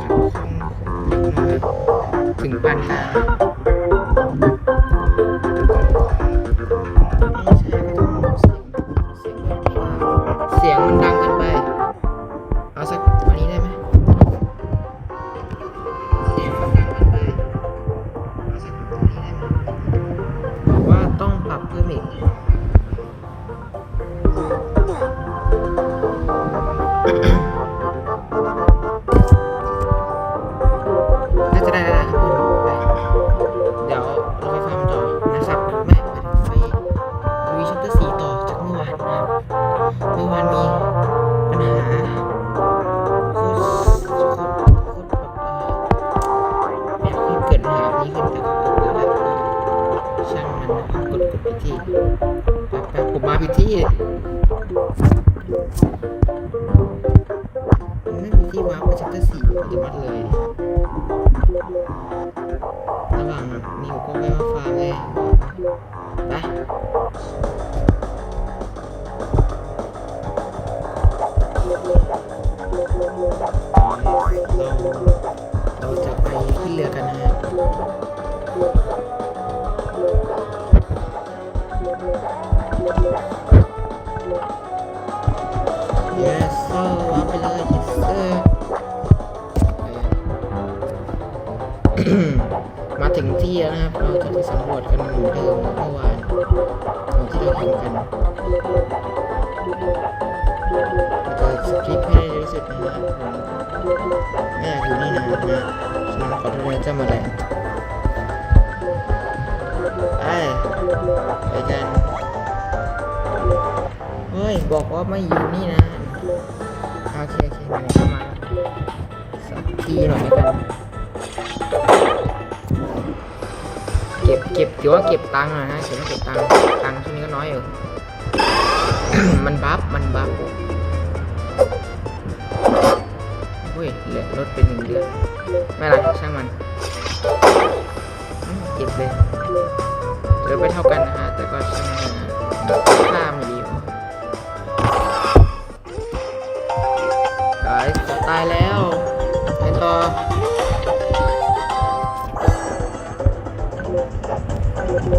ขันคำมาถึงบ้านนา ที่มันไม่มีที่วาร์ปไปชัปเตอร์สี่อัตโนมัติเลยระหว่างนิวก็ไปว่าฟาร์มเลยไปเราเราจะไปขึ้นเรือกันนะฮะ yes sir วาไปเลย yes sir มาถึงที่แล้วนะครับ เราจะไปสำรวจกันเหมือนเดิมเมื่อวานของที่เราทำกันเราจะสคริปให้เร็วที่สุดนะครับแม่อยู่นี่นานนะฉะนั้นขอโทษนะเจ้ามาแรงไปไปกันเฮ้ย บอกว่าไม่อยู่นี่นะ โอเคโอเคไหนๆก็มาสักทีหน่อยแล้วกัน เก็บเก็บถือว่าเก็บตังค์หน่อยนะถือว่าเก็บตังค์ตังค์ช่วงนี้ก็น้อยอยู่ มันบัฟมันบัฟเฮ้ยเหลือลดเป็นหนึ่งเดือนไม่ไรช่างมันเก็บเลยเหลือไปเท่ากันนะฮะแต่ก็ช่างมันนะ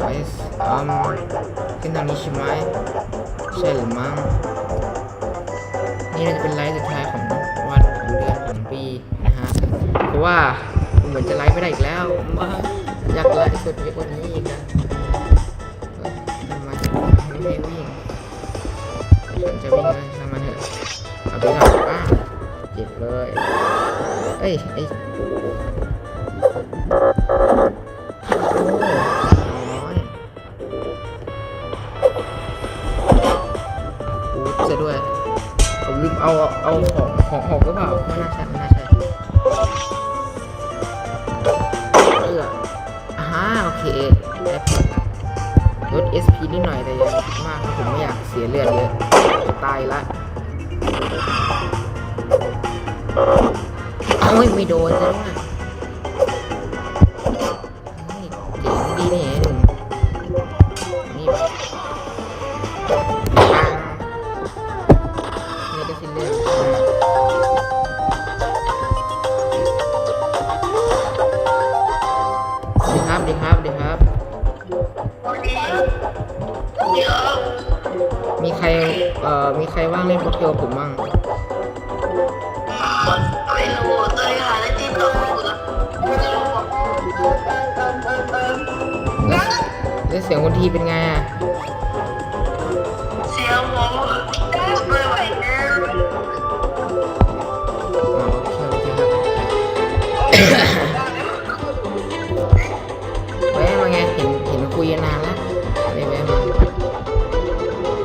ไอซ์อืมขึ้นทางนี้ใช่ไหมใช่หรือมั้งนี่น่าจะเป็นไลฟ์สุดท้ายของวันของเดือนของปีนะฮะเพราะว่าเหมือนจะไลฟ์ไม่ได้อีกแล้วว่าอยากไลฟ์สุดเยอะกว่านี้อีกนะทำไมไม่ได้วิ่งฉันจะวิ่งเลยช่างมันเถอะเอาไปก่อนป้าเจ็บเลยเอ้ยไอ้ โอ้ยไม่โดนซะด้วยเฮ้ยเจ๋งดีนี่หนุ่มนี่ปังนี่ก็สิ้นเรื่องดีครับดีครับดีครับ มีใคร เอ่อ มีใครว่างเล่นโปเกมอนผมมั่ง สียงคนทีเป็นไงอะเสียงหมอไม่ไหวแล้วอ๋อโอเคโอเคครับแวะมาไงเห็นเห็นคุยกันนานแล้วเลยแวะมา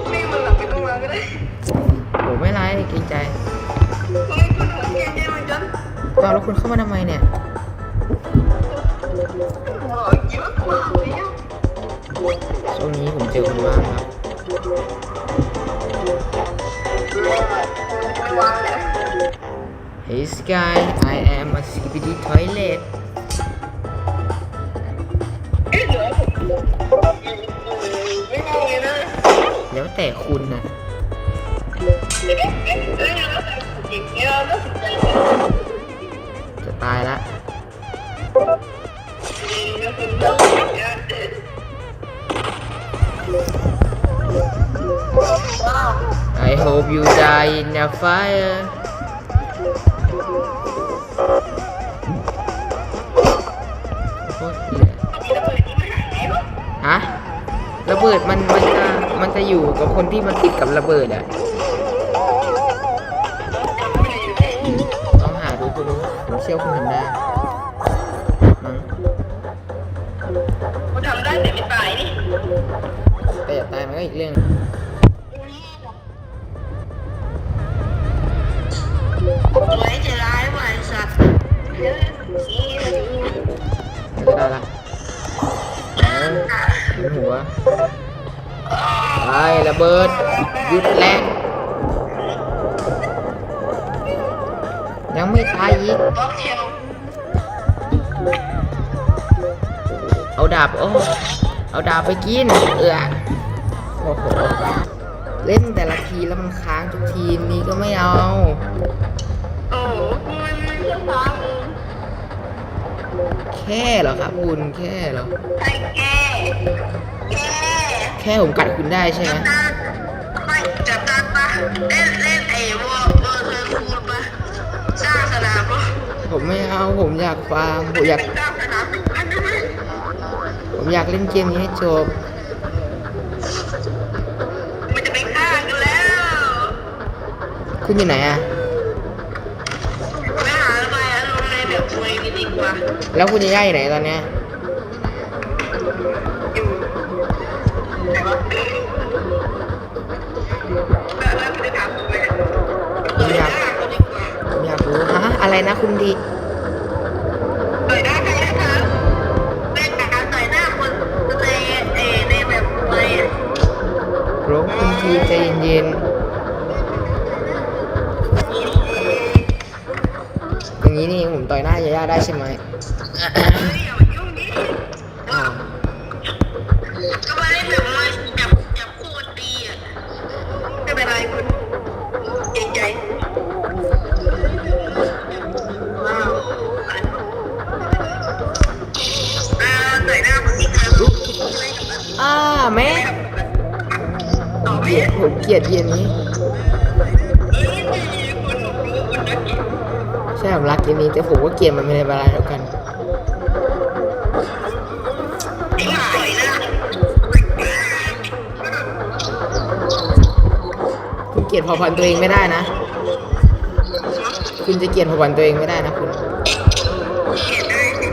ไม่มันหลับไปตรงนั้นก็ได้โหไม่ไรเกรงใจไม่คุณหัวเกมเยอะเหมือนกันตอนแล้วคุณเข้ามาทำไมเนี่ย เจอคนว่างครับไม่วางแล้ว Hey Sky I am a skibidi toilet เอ๊ะเดี๋ยวไม่งงเลยนะแล้วแต่คุณนะเอ๊ะเอ๊ะเอ๊ะแล้วแต่จริงเนี่ยแล้วแต่จะตายละ I hope you die in a fire โคตรเหี้ยมีระเบิดที่มันหายไปฮะระเบิดมันมันจะมันจะอยู่กับคนที่มันติดกับระเบิดอะต้องหาดูคุณผมเชื่อคุณทำได้มั้งกูทำได้แต่ไม่ตายนี่แต่อย่าตายมันก็อีกเรื่อง ไอ้ระเบิดหยุดแรงยังไม่ตายอีก บล็อกเชลเอาดาบโอ้เอาดาบไปกิน เออโอ้โห เล่นแต่ละทีแล้วมันค้างทุกทีนี้ก็ไม่เอา โอ้โหมันมันจะฟ้ามึงแค่เหรอครับคุณแค่เหรอ ไอ้แก่แก่ ค่ผมกัดคุณได้ใช่ไหมตาไม่จับตาปะเล่นเล่นไอ้วอลเวอร์เธอคูลปะสร้างสนามปะผมไม่เอาผมอยากฟาร์มผมอยากสร้างสนามทุกอันได้ไหมผมอยากเล่นเกมนี้ให้จบมันจะไปฆ่ากันแล้ว คุณอยู่ไหนอะไปหาระบายอารมณ์ในแบบมวยนี่ดีกว่า แล้วคุณจะย้ายไหนตอนเนี้ยอยู่ อะไรนะคุณดีเปิดหน้าใครนะครับเป็นการต่อยหน้าคนในเอในแบบมวยอะโรคคุณทีใจเย็นๆอย่างนี้นี่ผมต่อยหน้ายาย่าได้ใช่ไหม ยดผมเกลียดเย็นนี้ใช่ผมรักเกมนี้แต่ผมก็เกลียดมันไม่ได้เวลาเดียวกันคุณเกลียดเผ่าพันตัวเองไม่ได้นะ คุณจะเกลียดเผ่าพันตัวเองไม่ได้นะคุณเห็นได้เห็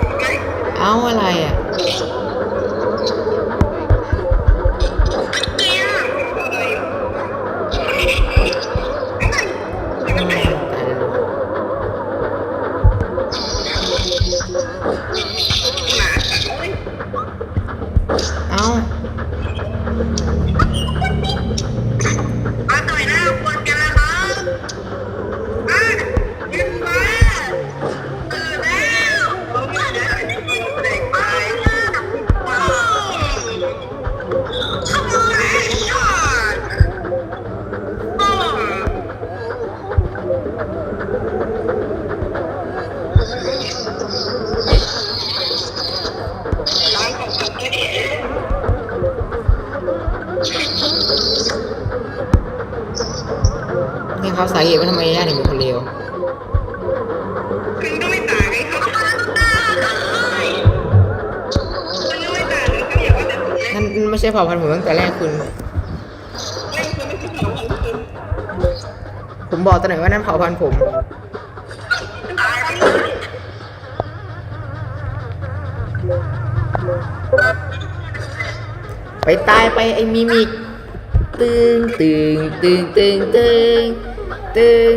นไหมเอาอะไรอะ สาเหตุว่าทำไมย่าถึงเป็นคนเลวคุณก็ไม่ต่างเลยครับเลยคุณก็ไม่ต่างเลยก็อย่าว่าแต่ผมเลยนั่นไม่ใช่เผ่าพันธุ์ผมตั้งแต่แรกคุณ ไม่คุณไม่ใช่เขาของคุณผมบอกตอนไหนว่านั่นเผ่าพันธุ์ผม ตายไปเลยไปตายไปไอ้มิมิกตึงตึงตึงตึงตึง ตึง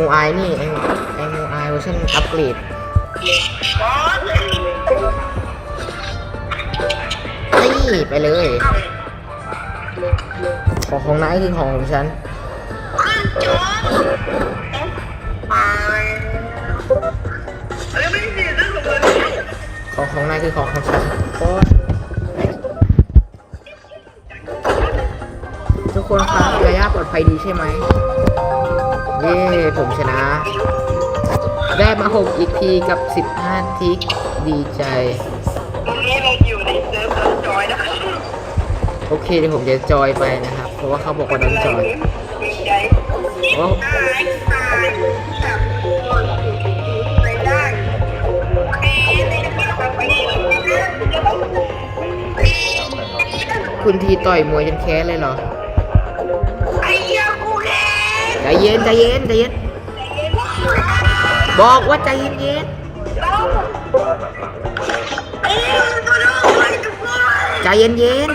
มูไอนี่ไอไอมูไอเวอร์ชันอัปเกรดนี่ไปเลย ของของนายคือของของฉันไอ้ไม่ดีนะของมันของของนายคือของของฉัน คนครับระยะปลอดภัยดีใช่ไหมเย้ผมชนะ ได้มา6 EP กับ 15 ทิก ดีใจตรงนี้เราอยู่ในเซิร์ฟเวอร์จอยนะคะโอเคเดี๋ยวผมจะจอยไปนะครับ เพราะว่าเขาบอกว่าต้องจอยมีใจโอ้ ตายตายแบบหมดไปได้เอ๊ะไม่ได้ไปนี่จะต้อง คุณทีต่อยมวยจนแค้นเลยเหรอ เย็นใจเย็นใจเย็น บอกว่าใจเย็นเย็นใจเย็นเย็น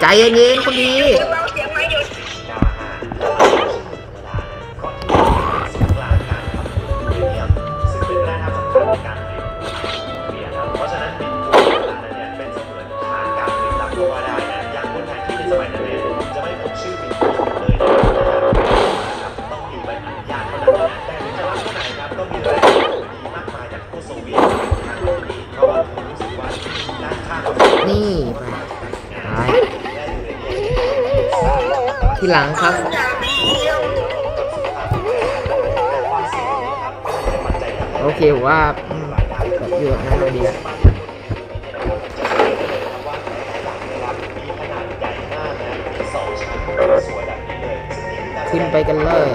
ใจเย็นเย็นคนดี ทีหลังครับ โอเคผมว่าอืมแบบอยู่แบบนั้นเลยดีขึ้นไปกันเลย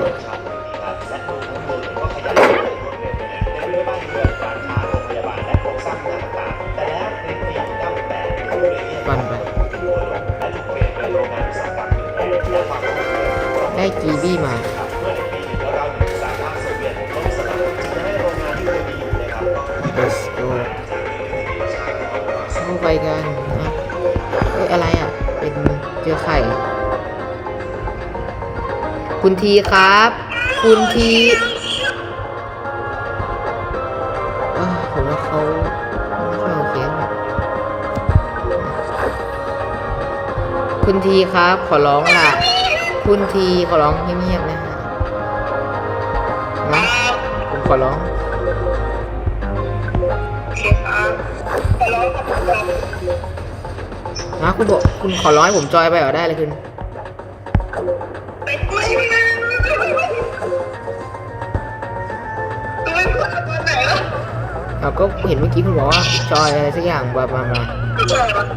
บี้มา let's go เข้าไปกันนะเอ้ยอะไรอะ เป็นเจอไข่ คุณทีครับ คุณทีเอ้ยผมว่าเขาไม่ค่อยโอเคเท่าไหร่คุณทีครับ ขอร้องล่ะ คุณทีขอร้องเงียบๆนะฮะนะผมขอร้องนะคุณบอกคุณขอร้อยผมจอยไปเหรอได้เลยคุณไม่ไม่ไม่ไม่พูดตัวไหนล่ะเราก็เห็นเมื่อกี้คุณบอกว่าจอยอะไรสักอย่างมามามา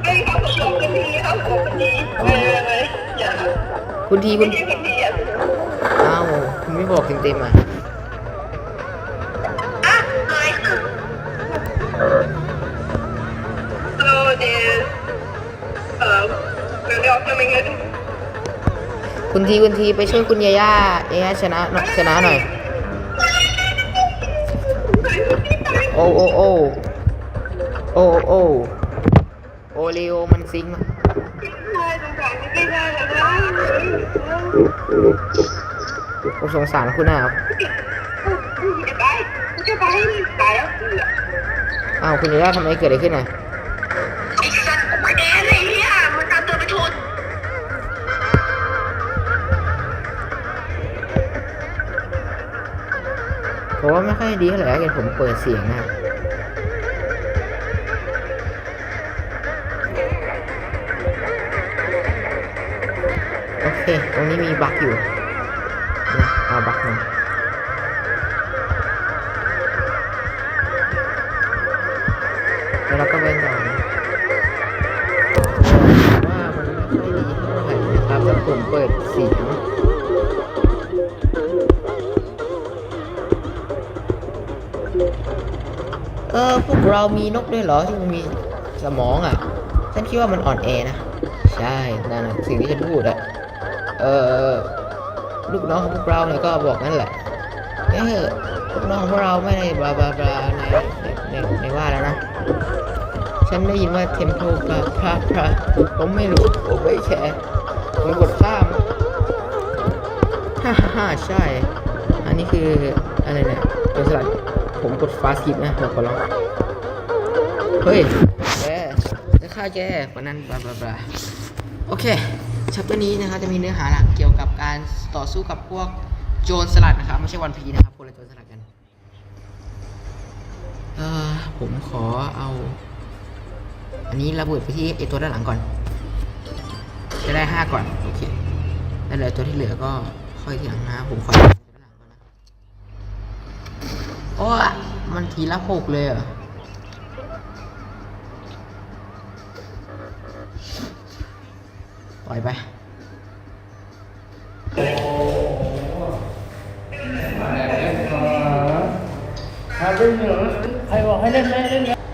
ไอ้เขาบอกกันดีเขาบอกกันดีเอออย่า คุณทีคุไม่ณใช่คนดีอะอ้าว คุณไม่บอกเต็มๆอะ อะไอ้คือ Hello there เออเดี๋ยวเดี๋ยวทำยังไงคุณทีคุณทีไปช่วยคุณยาย่าเอย่าชนะชนะหน่อย โอ้โอ้โอ้โอ้โอ้โอเลโอมันซิงค์ มาได้สงสารไม่ได้แล้วนะผมสงสารคุณนะครับจะไปจะไปตายแล้วอ้าวคุณยาย่าทำไมเกิดอะไรขึ้นอะไอ้สัตว์แกเนี่ยมันตามตัวไปทุนผมว่าไม่ค่อยดีเท่าไหร่เห็นผมเปิดเสียงนะ เค ตรงนี้มีบั๊กอยู่นะเอาบั๊กมาแล้วเราก็เว้นต่อนะว่ามันไม่ค่อยดีเท่าไหร่นะครับถ้าผมเปิดเสียงเออพวกเรามีนกด้วยเหรอที่มันมีสมองอะ ฉันคิดว่ามันอ่อนแอนะ ใช่ นั่นนะสิ่งที่ฉันพูดอะ เออลูกน้องของพวกเราเนี่ยก็บอกนั่นแหละเออลูกน้องของพวกเราไม่ได้บลาบลาบลาในในในว่าแล้วนะฉันได้ยินว่าเทมโพพระพระพระผมไม่รู้ผมไม่แคร์ผมกดข้ามฮ่าฮ่าใช่ อันนี้คืออะไรเนี่ยตัวสลัดผมกดฟาสกิปนะผมขอร้องเฮ้ยแกจะฆ่าแกคนนั้นบลาบลาบลาโอเค ชัปเตอร์นี้นะครับจะมีเนื้อหาหลักเกี่ยวกับการต่อสู้กับพวกโจรสลัดนะครับไม่ใช่วันพีนะครับคนละโจรสลัดกันเออผมขอเอา อันนี้ระเบิดไปที่ไอตัวด้านหลังก่อน จะได้ห้าก่อนโอเคแล้วเหลือตัวที่เหลือก็ค่อยทีหลังนะผมขอตัวด้านหลังก่อนนะโอ้มันทีละหกเลยเหรอ ปล่อยไปใครบอกให้เล่นไม่เล่นมัน